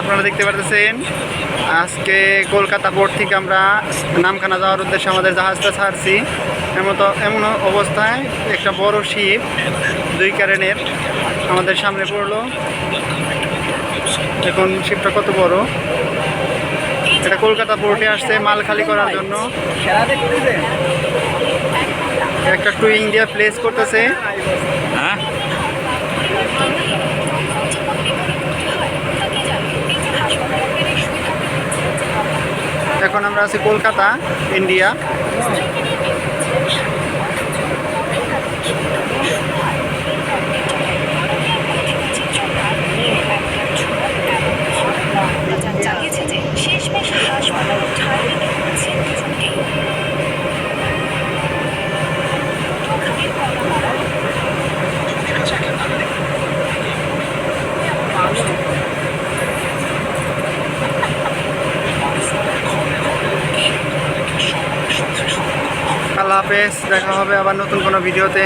আপনারা দেখতে পারতেছেন। আজকে কলকাতা পোর্ট থেকে আমরা নামখানা যাওয়ার উদ্দেশ্যে আমাদের জাহাজটা ছাড়ছি। এমন তো এমন অবস্থায় একটা বড় শিপ দুই ক্যারেনের আমাদের সামনে পড়ল। এখন শিপটা কত বড়? এটা কলকাতা পোর্টে আসছে মাল খালি করার জন্য। একটা টুইং দিয়ে প্লেস করতেছে। হ্যাঁ? এখন আমরা আছি কলকাতা ইন্ডিয়া। আল্লাহ হাফেজ দেখা হবে আবার নতুন কোনো ভিডিওতে।